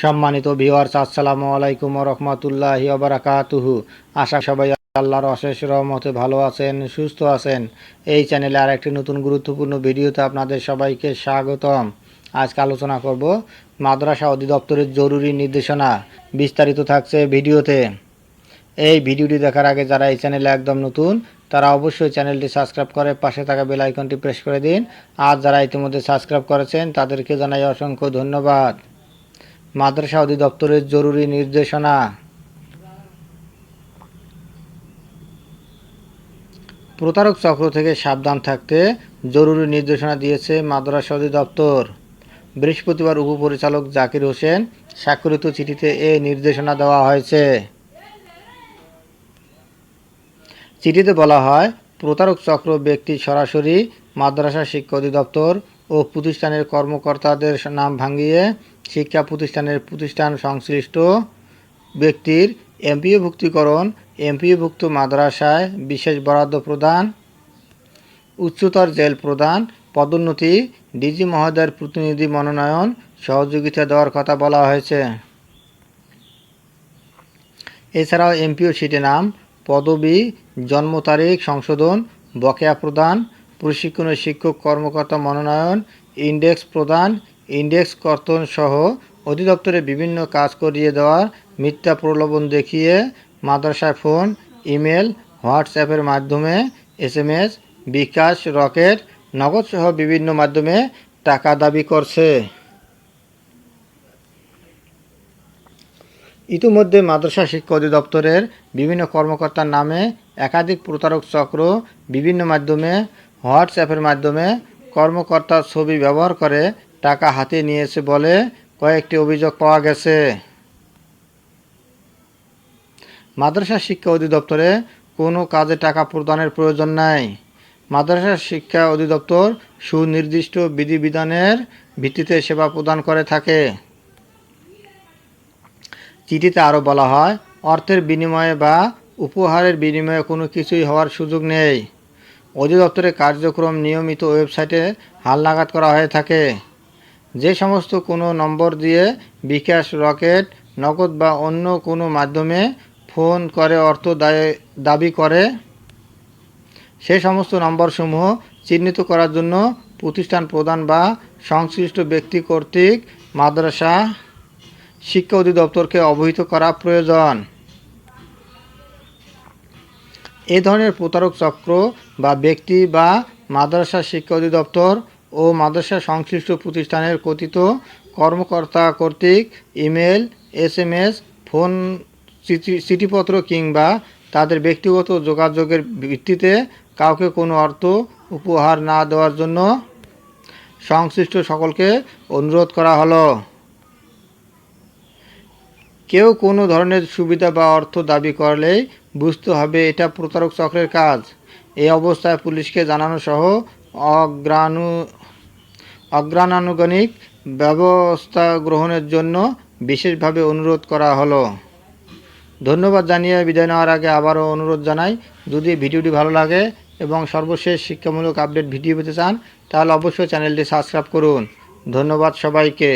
সম্মানিত ভিওয়ার্স আসসালামু আলাইকুম রহমতুল্লাহি আবরাকাতুহু আশা সবাই আল্লাহর অশেষ রহমতে ভালো আছেন, সুস্থ আছেন। এই চ্যানেলে আর একটি নতুন গুরুত্বপূর্ণ ভিডিওতে আপনাদের সবাইকে স্বাগতম। আজকে আলোচনা করব মাদ্রাসা অধিদপ্তরের জরুরি নির্দেশনা বিস্তারিত থাকছে ভিডিওতে। এই ভিডিওটি দেখার আগে যারা এই চ্যানেলে একদম নতুন, তারা অবশ্যই চ্যানেলটি সাবস্ক্রাইব করে পাশে থাকা বেল আইকনটি প্রেস করে দিন। আর যারা ইতিমধ্যে সাবস্ক্রাইব করেছেন, তাদেরকে জানাই অসংখ্য ধন্যবাদ। মাদ্রাসা অধিদপ্তরের জরুরি নির্দেশনা। প্রতারক চক্র থেকে সাবধান থাকতে জরুরি নির্দেশনা দিয়েছে মাদ্রাসা অধিদপ্তর। বৃহস্পতিবার উপপরিচালক জাকির হোসেন স্বাক্ষরিত চিঠিতে এ নির্দেশনা দেওয়া হয়েছে। চিঠিতে বলা হয়, প্রতারক চক্র ব্যক্তি সরাসরি মাদ্রাসা শিক্ষা অধিদপ্তর ও প্রতিষ্ঠানের কর্মকর্তাদের নাম ভাঙিয়ে শিক্ষা প্রতিষ্ঠানের প্রতিষ্ঠান সংশ্লিষ্ট ব্যক্তির এমপিওভুক্তিকরণ এমপিওভুক্ত মাদ্রাসায় বিশেষ বরাদ্দ প্রদান, উচ্চতর জেল প্রদান, পদোন্নতি, ডিজি মহোদয়ের প্রতিনিধি মনোনয়ন, সহযোগিতা দেওয়ার কথা বলা হয়েছে। এছাড়াও এমপিও সিটে নাম, পদবি, জন্ম তারিখ, সংশোধন, বকেয়া প্রদান, প্রশিক্ষণের শিক্ষক কর্মকর্তা মনোনয়ন, ইন্ডেক্স প্রদান ইন্ডেক্স কর্তন সহ অধিদপ্তরে বিভিন্ন কাজ করিয়ে দেওয়ার মিথ্যা প্রলোভন দেখিয়ে মাদ্রাসায় ফোন, ইমেল, হোয়াটসঅ্যাপের মাধ্যমে এসএমএস, বিকাশ, রকেট নগদ সহ বিভিন্ন মাধ্যমে টাকা দাবি করছে। ইতিমধ্যে মাদ্রাসা শিক্ষা অধিদপ্তরের বিভিন্ন কর্মকর্তার নামে একাধিক প্রতারক চক্র বিভিন্ন মাধ্যমে হোয়াটসঅ্যাপের মাধ্যমে কর্মকর্তার ছবি ব্যবহার করে টাকা হাতে নিয়েছে বলে, কয়েকটি অভিযোগ পাওয়া গেছে। মাদ্রাসা শিক্ষা অধিদপ্তরে কোনো কাজে টাকা প্রদানের প্রয়োজন নাই। মাদ্রাসা শিক্ষা অধিদপ্তর সুনির্দিষ্ট বিধিবিধানের ভিত্তিতে সেবা প্রদান করে থাকে। চিঠিতে আরও বলা হয়, অর্থের বিনিময়ে বা উপহারের বিনিময়ে কোনো কিছুই হওয়ার সুযোগ নেই। অধিদপ্তরের কার্যক্রম নিয়মিত ওয়েবসাইটে হালনাগাদ করা হয়ে থাকে। যে সমস্ত কোনো নম্বর দিয়ে বিকাশ রকেট, নগদ বা অন্য কোনো মাধ্যমে ফোন করে, অর্থ দাবি করে, সে সমস্ত নম্বরসমূহ চিহ্নিত করার জন্য প্রতিষ্ঠান প্রদান বা সংশ্লিষ্ট ব্যক্তি কর্তৃক মাদ্রাসা শিক্ষা অধিদপ্তরকে অবহিত করা প্রয়োজন। এ ধরনের প্রতারক চক্র বা ব্যক্তি বা মাদ্রাসা শিক্ষা অধিদপ্তর ও মাদ্রাসা সংশ্লিষ্ট প্রতিষ্ঠানের কথিত কর্মকর্তা কর্তৃক email S M S phone চিঠিপত্র কিংবা তাদের ব্যক্তিগত যোগাযোগের ভিত্তিতে কাউকে কোনো অর্থ উপহার না দেওয়ার জন্য সংশ্লিষ্ট সকলকে অনুরোধ করা হলো। কেউ কোনো ধরনের সুবিধা বা অর্থ দাবি করলেই বুঝতে হবে এটা প্রতারক চক্রের কাজ। এই অবস্থায় পুলিশকে জানানো সহ অগ্রাণু অগ্রাণানুগণিক ব্যবস্থা গ্রহণের জন্য বিশেষভাবে অনুরোধ করা হলো। ধন্যবাদ জানিয়ে বিদায় নেওয়ার আগে আবারও অনুরোধ জানাই, যদি ভিডিওটি ভালো লাগে এবং সর্বশেষ শিক্ষামূলক আপডেট ভিডিও পেতে চান, তাহলে অবশ্যই চ্যানেলটি সাবস্ক্রাইব করুন। ধন্যবাদ সবাইকে।